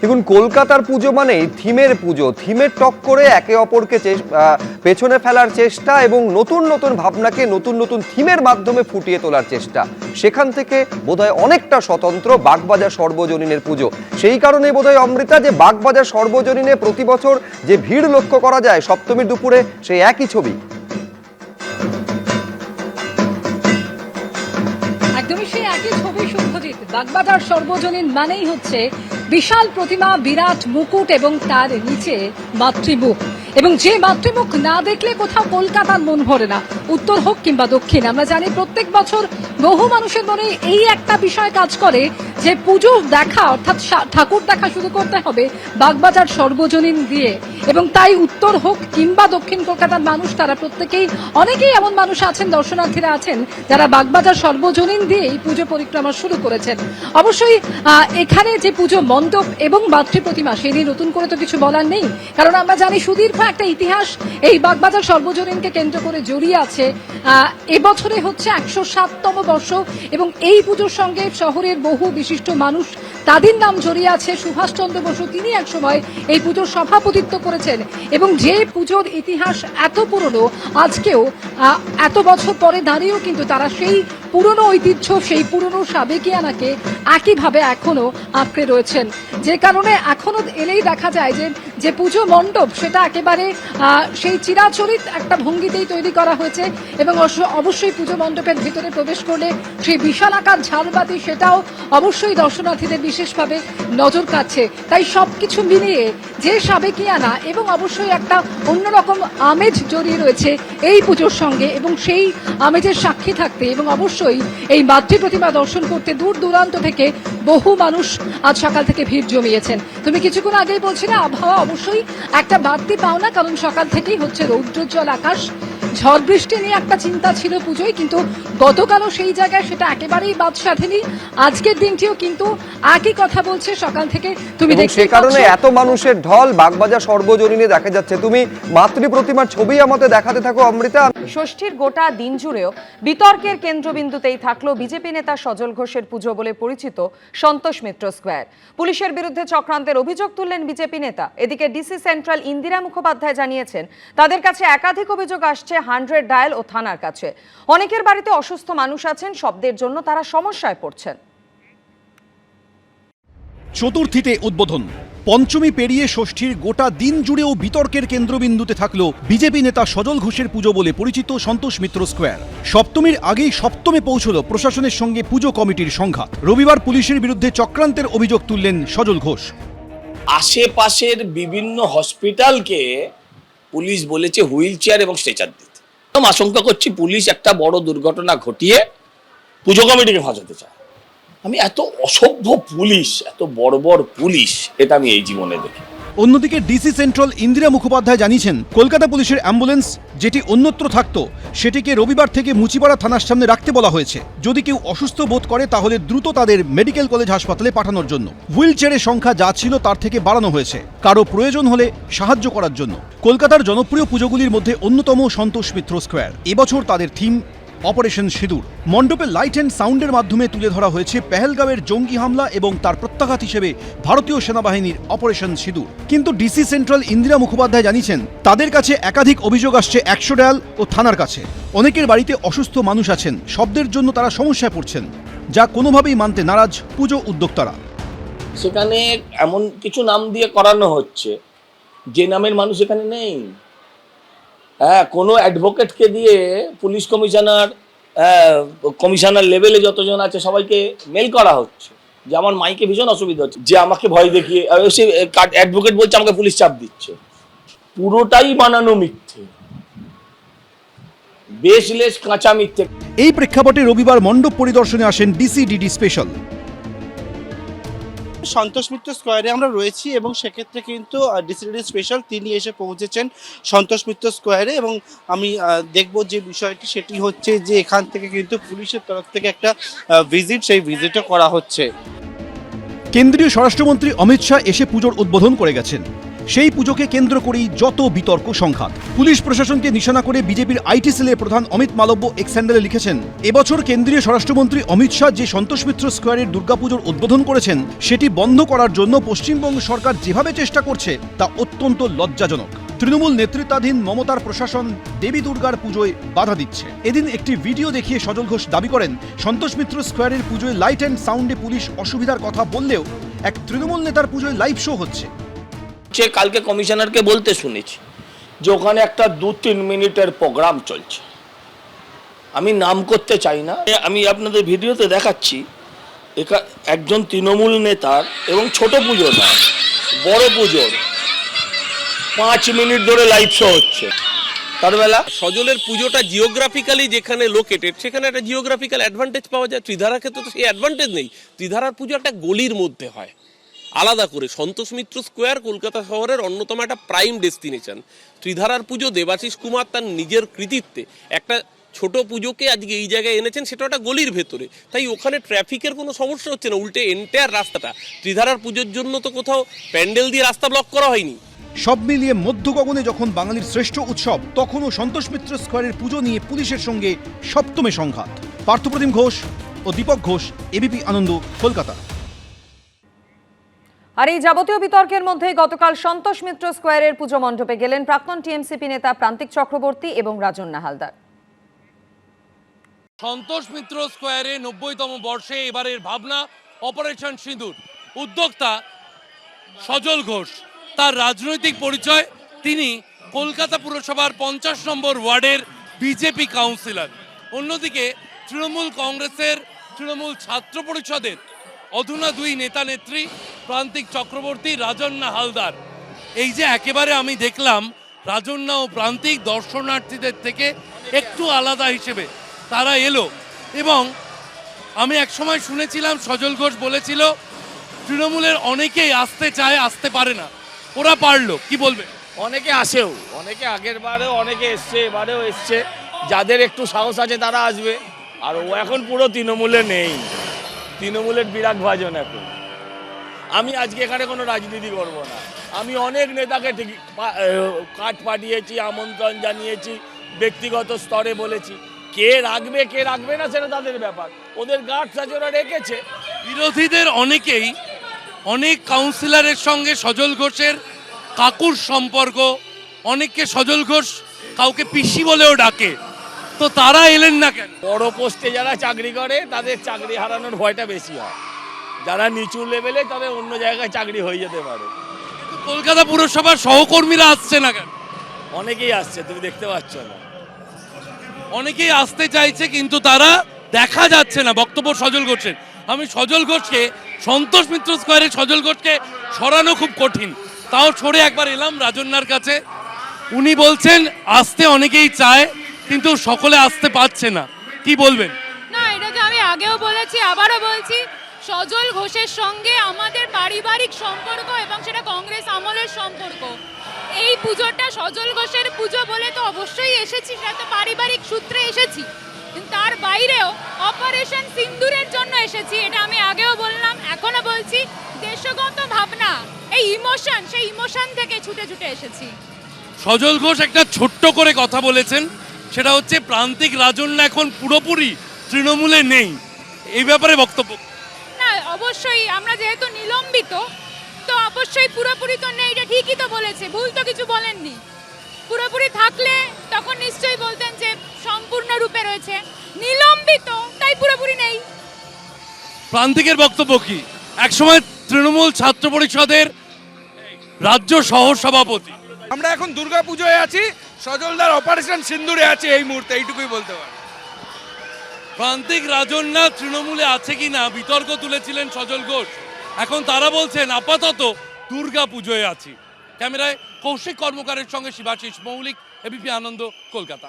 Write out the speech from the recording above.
দেখুন, কলকাতার পুজো মানেই থিমের পুজো। থিমের টক করে একে অপরকে পেছনে ফেলার চেষ্টা এবং নতুন নতুন ভাবনাকে নতুন নতুন থিমের মাধ্যমে ফুটিয়ে তোলার চেষ্টা। সেখান থেকে বোধহয় অনেকটা স্বতন্ত্র বাগবাজার সর্বজনীনের পুজো। সেই কারণে বোধহয়, অমৃতা, যে বাগবাজার সর্বজনীনে প্রতি বছর যে ভিড় লক্ষ্য করা যায় সপ্তমীর দুপুরে সেই একই ছবি। একদমই সেই একই ছবি শুভজিৎ বাগবাজার সর্বজনীন মানেই হচ্ছে বিশাল প্রতিমা, বিরাট মুকুট এবং তার নিচে মাতৃমুখ। এবং যে মাতৃমুখ না দেখলে কোথাও কলকাতার মন ভরে না। উত্তর হোক কিংবা দক্ষিণ, আমরা জানি প্রত্যেক বছর বহু মানুষের মনে এই একটা বিষয় কাজ করে যে পুজো দেখা, অর্থাৎ ঠাকুর দেখা শুরু করতে হবে বাগবাজার সর্বজনীন দিয়ে। এবং তাই উত্তর হোক কিংবা দক্ষিণ কলকাতার মানুষ, তারা প্রত্যেকেই, অনেকেই এমন মানুষ আছেন, দর্শনার্থীরা আছেন, যারা বাগবাজার সর্বজনীন দিয়ে এই পুজো পরিক্রমা শুরু করেছেন। অবশ্যই এখানে যে পুজো মণ্ডপ এবং মাতৃ প্রতিমা, সেই নিয়ে নতুন করে তো কিছু বলার নেই। কারণ আমরা জানি সুদীর্ঘ একটা ইতিহাস, এই বাগবাজার সর্বজনীনকে কেন্দ্র করে জড়িয়ে আছে। এবছরে হচ্ছে একশো সাততম বর্ষ এবং এই পুজোর সঙ্গে শহরের বহু বিশিষ্ট মানুষ। তাদের নাম জড়িয়ে আছে সুভাষচন্দ্র বসু। তিনি এক সময় এই পুজোর সভাপতিত্ব করেছেন এবং যে পুজোর ইতিহাস এত পুরনো, আজকেও এত বছর পরে দাঁড়িয়েও কিন্তু তারা সেই পুরনো ঐতিহ্য, সেই পুরনো সাবেকিয়ানাকে একইভাবে এখনও আঁকড়ে রয়েছেন। যে কারণে এখনও এলেই দেখা যায় যে যে পুজো মণ্ডপ, সেটা একেবারে সেই চিরাচরিত একটা ভঙ্গিতেই তৈরি করা হয়েছে এবং অবশ্য- অবশ্যই পুজো মণ্ডপের ভিতরে প্রবেশ করলে সেই বিশাল আকার ঝালবাতি সেটাও অবশ্যই দর্শনার্থীদের বিশেষভাবে নজর কাটছে তাই সবকিছু মিলিয়ে যে সাবেকিয়ানা এবং অবশ্যই একটা অন্যরকম আমেজ জড়িয়ে রয়েছে এই পুজোর সঙ্গে এবং সেই আমেজের সাক্ষী থাকতে এবং অবশ্যই এই মাতৃ প্রতিমা দর্শন করতে দূর দূরান্ত থেকে বহু মানুষ আজ সকাল থেকে ভিড় জমিয়েছেন। তুমি কিছুক্ষণ আগেই বলছিলে আবহাওয়া অবশ্যই একটা বাড়তি পাওনা, কারণ সকাল থেকেই হচ্ছে রৌদ্রোজ্জ্বল আকাশ। ঝড় বৃষ্টি নিয়ে একটা চিন্তা ছিল পুজোয় কিন্তু গতকালও সেই জায়গায় সেটা একেবারেই বাদ সাধেনি। আজকের দিনটিও কিন্তু একই কথা বলছে সকাল থেকে। তুমি সে কারণে এত মানুষের ঢল বাগবাজার সর্বজনীনে দেখা যাচ্ছে। তুমি মাতৃ প্রতিমার ছবি আমাদের দেখাতে থাকো অমৃতা। ষষ্ঠীর গোটা দিন জুড়েও বিতর্কের কেন্দ্রবিন্দুতেই থাকল বিজেপি নেতা সজল ঘোষের পুজো বলে পরিচিত সন্তোষ মিত্র স্কোয়ার। পুলিশের বিরুদ্ধে চক্রান্তের অভিযোগ তুললেন বিজেপি নেতা। এদিকে ডিসি সেন্ট্রাল ইন্দিরা মুখোপাধ্যায় জানিয়েছেন তাদের কাছে একাধিক অভিযোগ আসছে হান্ড্রেড ডায়াল ও থানার কাছে। অনেকের বাড়িতে অসুস্থ মানুষ আছেন শব্দের জন্য তারা সমস্যায় পড়ছেন। চতুর্থীতে উদ্বোধন। পঞ্চমী পেরিয়ে ষষ্ঠীর গোটা দিন জুড়েও বিতর্কের কেন্দ্রবিন্দুতে থাকল বিজেপি নেতা সজল ঘোষের পুজো বলে পরিচিত সন্তোষ মিত্র স্কোয়ার। সপ্তমীর আগেই সপ্তমে পৌঁছল প্রশাসনের সঙ্গে পুজো কমিটির সংঘাত। রবিবার পুলিশের বিরুদ্ধে চক্রান্তের অভিযোগ তুললেন সজল ঘোষ। আশেপাশের বিভিন্ন হসপিটালকে পুলিশ বলেছে হুইল চেয়ার এবং স্ট্রেচার দিতে আশঙ্কা করছি পুলিশ একটা বড় দুর্ঘটনা ঘটিয়ে পুজো কমিটিকে ফাঁসাতে চায়। আমি এত অসভ্য পুলিশ, এত বড় বড় পুলিশ, এটা আমি এই জীবনে দেখি অন্যদিকে ডিসি সেন্ট্রাল ইন্দিরা মুখোপাধ্যায় জানিয়েছেন, কলকাতা পুলিশের অ্যাম্বুলেন্স যেটি অন্যত্র থাকত, সেটিকে রবিবার থেকে মুচিপাড়া থানার সামনে রাখতে বলা হয়েছে। যদি কেউ অসুস্থ বোধ করে, তাহলে দ্রুত তাদের মেডিকেল কলেজ হাসপাতালে পাঠানোর জন্য। হুইল চেয়ারের সংখ্যা যা ছিল, তার থেকে বাড়ানো হয়েছে। কারও প্রয়োজন হলে সাহায্য করার জন্য। কলকাতার জনপ্রিয় পুজোগুলির মধ্যে অন্যতম সন্তোষ মিত্র স্কোয়ার। এবছর তাদের থিম অপারেশন সিঁদুর। মণ্ডপে লাইট অ্যান্ড সাউন্ডের মাধ্যমে তুলে ধরা হয়েছে পেহেলগাঁওয়ের জঙ্গি হামলা এবং তার প্রত্যাঘাত হিসেবে ভারতীয় সেনাবাহিনীর অপারেশন সিঁদুর। কিন্তু ডিসি সেন্ট্রাল ইন্দিরা মুখোপাধ্যায় জানিয়েছেন, তাদের কাছে একাধিক অভিযোগ আসছে একশো ডায়াল ও থানার কাছে। অনেকের বাড়িতে অসুস্থ মানুষ আছেন, শব্দের জন্য তারা সমস্যায় পড়ছেন, যা কোনোভাবেই মানতে নারাজ পুজো উদ্যোক্তারা। সেখানে এমন কিছু নাম দিয়ে করানো হচ্ছে, যে নামের মানুষ এখানে নেই। হ্যাঁ কোনো অ্যাডভোকেটকে দিয়ে পুলিশ কমিশনার কমিশনার লেভেলে যতজন আছে সবাইকে মেল করা হচ্ছে। যে আমার মাইকে ভীষণ অসুবিধা হচ্ছে। যে আমাকে ভয় দেখিয়ে সে অ্যাডভোকেট বলছে আমাকে পুলিশ চাপ দিচ্ছে। পুরোটাই বানানো মিথ্যে। বেশ লেশ কাঁচা মিথ্যে। এই প্রেক্ষাপটে রবিবার মণ্ডপ পরিদর্শনে আসেন DC DD special Santosh Mitra স্কোয়ারে আমরা রয়েছি এবং সেক্ষেত্রে কিন্তু ডিসিডি স্পেশাল তিনি এসে পৌঁছেছেন সন্তোষ মিত্র স্কোয়ারে এবং আমি দেখব যে বিষয়টি, সেটি হচ্ছে যে এখান থেকে কিন্তু পুলিশের তরফ থেকে একটা ভিজিট সেই ভিজিটও করা হচ্ছে। কেন্দ্রীয় স্বরাষ্ট্রমন্ত্রী অমিত শাহ এসে পুজোর উদ্বোধন করে গেছেন। সেই পুজোকে কেন্দ্র করেই যত বিতর্ক, সংঘাত। পুলিশ প্রশাসনকে নিশানা করে বিজেপির আইটি সেলের প্রধান অমিত মালব্য এক্স হ্যান্ডেলে লিখেছেন, এবছর কেন্দ্রীয় স্বরাষ্ট্রমন্ত্রী অমিত শাহ যে সন্তোষ মিত্র স্কোয়ারের দুর্গাপুজোর উদ্বোধন করেছেন, সেটি বন্ধ করার জন্য পশ্চিমবঙ্গ সরকার যেভাবে চেষ্টা করছে, তা অত্যন্ত লজ্জাজনক। তৃণমূল নেতৃত্বাধীন মমতার প্রশাসন দেবী দুর্গার পুজোয় বাধা দিচ্ছে। এদিন একটি ভিডিও দেখিয়ে সজল ঘোষ দাবি করেন, সন্তোষ মিত্র স্কোয়ারের পুজোয় লাইট অ্যান্ড সাউন্ডে পুলিশ অসুবিধার কথা বললেও এক তৃণমূল নেতার পুজোয় লাইভ শো হচ্ছে। সে কালকে কমিশনারকে বলতে শুনেছি যে ওখানে একটা দু তিন মিনিটের প্রোগ্রাম চলছে। আমি নাম করতে চাই না, আমি আপনাদের ভিডিওতে দেখাচ্ছি, একা একজন তৃণমূল নেতার এবং ছোট পুজো না বড় পুজোর, পাঁচ মিনিট ধরে লাইভ শো হচ্ছে। তার বেলা সজলের পুজোটা জিওগ্রাফিক্যালি যেখানে লোকেটেড সেখানে একটা জিওগ্রাফিক্যাল অ্যাডভান্টেজ পাওয়া যায়। ত্রিধারার ক্ষেত্রে তো সেই অ্যাডভান্টেজ নেই। ত্রিধারার পুজো একটা গলির মধ্যে হয়। আলাদা করে। সন্তোষ মিত্র স্কোয়ার কলকাতা শহরের অন্যতম একটা প্রাইম ডেস্টিনেশন। ত্রিধারার পুজো দেবাশিস কুমার তার নিজের কৃতিত্বে। একটা ছোট পুজোকে আজকে এই জায়গায় এনেছেন, সেটা একটা গলির ভেতরে। তাই ওখানে ট্রাফিকের কোনো সমস্যা হচ্ছে না, উল্টে এন্টায়ার রাস্তাটা। ত্রিধারার পুজোর জন্য তো কোথাও প্যান্ডেল দিয়ে রাস্তা ব্লক করা হয়নি। সব মিলিয়ে মধ্য গগনে যখন বাঙালির শ্রেষ্ঠ উৎসব, তখনও সন্তোষ মিত্র স্কোয়ারের পুজো নিয়ে পুলিশের সঙ্গে সপ্তমে সংঘাত। পার্থপ্রতিম ঘোষ ও দীপক ঘোষ, এবিপি আনন্দ, কলকাতা। আর এই যাবতীয় বিতর্কের মধ্যে গতকাল সন্তোষ মিত্র স্কোয়ারের পুজো মণ্ডপে গেলেন প্রাক্তন টিএমসিপি নেতা প্রান্তিক চক্রবর্তী এবং রাজন্না হালদার সন্তোষ মিত্র স্কোয়ারে নব্বইতম বর্ষে এবারের ভাবনা অপারেশন সিঁদুর। উদ্যোক্তা সজল ঘোষ। তার রাজনৈতিক পরিচয়, তিনি কলকাতা পুরসভার পঞ্চাশ নম্বর ওয়ার্ডের বিজেপি কাউন্সিলর। অন্যদিকে তৃণমূল কংগ্রেসের তৃণমূল ছাত্র পরিষদের অধুনা দুই নেতা নেত্রী প্রান্তিক চক্রবর্তী রাজন্না হালদার। এই যে একেবারে আমি দেখলাম, রাজন্না ও প্রান্তিক দর্শনার্থীদের থেকে একটু আলাদা হিসেবে তারা এলো এবং আমি একসময় শুনেছিলাম, সজল ঘোষ বলেছিল, তৃণমূলের অনেকেই আসতে চায়, আসতে পারে না। ওরা পারল, কি বলবে? অনেকে আসেও, অনেকে আগের বারেও অনেকে এসছে, এবারেও এসছে। যাদের একটু সাহস আছে তারা আসবে। আর ও এখন পুরো তৃণমূলে নেই। তৃণমূলের বিরাট ভাজন এখন। আমি আজকে এখানে কোনো রাজনীতি করব না। আমি অনেক নেতাকে ঠিক কার্ড পাঠিয়েছি আমন্ত্রণ জানিয়েছি ব্যক্তিগত স্তরে বলেছি। কে রাখবে কে রাখবে না সেটা তাদের ব্যাপার। ওদের গার্ড ওরা রেখেছে। বিরোধীদের অনেকেই অনেক কাউন্সিলরের সঙ্গে সজল ঘোষের কাকুর সম্পর্ক অনেককে সজল ঘোষ কাউকে পিসি বলেও ডাকে। তো তারা এলেন না কেন? বড় পোস্টে যারা চাকরি করে তাদের চাকরি হারানোর ভয়টা বেশি হয়। যারা নিচু লেভেলে তাদের অন্য জায়গায় চাকরি হয়ে যেতে পারে। কলকাতা পুরসভার সহকর্মীরা আসছে না কেন? অনেকেই আসছে তুমি দেখতে পাচ্ছ না। অনেকেই আসতে চাইছে কিন্তু তারা দেখা যাচ্ছে না। বক্তব্য সজল ঘোষের। আমি সজল ঘোষকে সন্তোষ মিত্র স্কোয়ারে সজল ঘোষকে সরানো খুব কঠিন। তাও সরে একবার এলাম রাজন্যার কাছে। উনি বলছেন আসতে অনেকেই চায় কিন্তু সকলে আসতে পারছে না। কি বলবেন? না এটা তো আমি আগেও বলেছি আবারও বলছি সজল ঘোষের সঙ্গে আমাদের পারিবারিক সম্পর্ক এবং সেটা কংগ্রেস আমলের সম্পর্ক। এই পুজোটা সজল ঘোষের পুজো বলে তো অবশ্যই এসেছি, সেটা তো পারিবারিক সূত্রে এসেছি। তার বাইরেও অপারেশন সিন্দুরের জন্য এসেছি, এটা আমি আগেও বললাম এখনও বলছি, দেশগত ভাবনা, এই ইমোশন, সেই ইমোশন থেকে ছুটে ছুটে এসেছি। সজল ঘোষ একটা ছোট্ট করে কথা বলেছেন, সেটা হচ্ছে প্রান্তিক রাজন্য এখন পুরোপুরি তৃণমূলে নেই। এই ব্যাপারে বক্তব্য অবশ্যই আমরা যেহেতু নিলম্বিত তো অবশ্যই পুরোপুরি তো নেই এটা ঠিকই তো বলেছে ভুল তো কিছু বলেননি। পুরোপুরি থাকলে তখন নিশ্চয়ই বলতেন যে সম্পূর্ণ রূপে রয়েছে। নিলম্বিত তাই পুরোপুরি নেই। প্রান্তিকের বক্তব্য কি? একসময় তৃণমূল ছাত্র পরিষদের রাজ্য সহ সভাপতি আমরা এখন দুর্গা পুজোয় আছি সজলদার অপারেশন সিন্দুরে আছে এই মুহূর্তে এইটুকুই বলতে পারি প্রান্তিক রাজন্যা তৃণমূলে আছে কি না? বিতর্ক তুলেছিলেন সজল ঘোষ। এখন তারা বলছেন, আপাতত দুর্গা পুজোয় আছি। ক্যামেরায় কৌশিক কর্মকারের সঙ্গে শিবাশিস মৌলিক এবিপি আনন্দ, কলকাতা।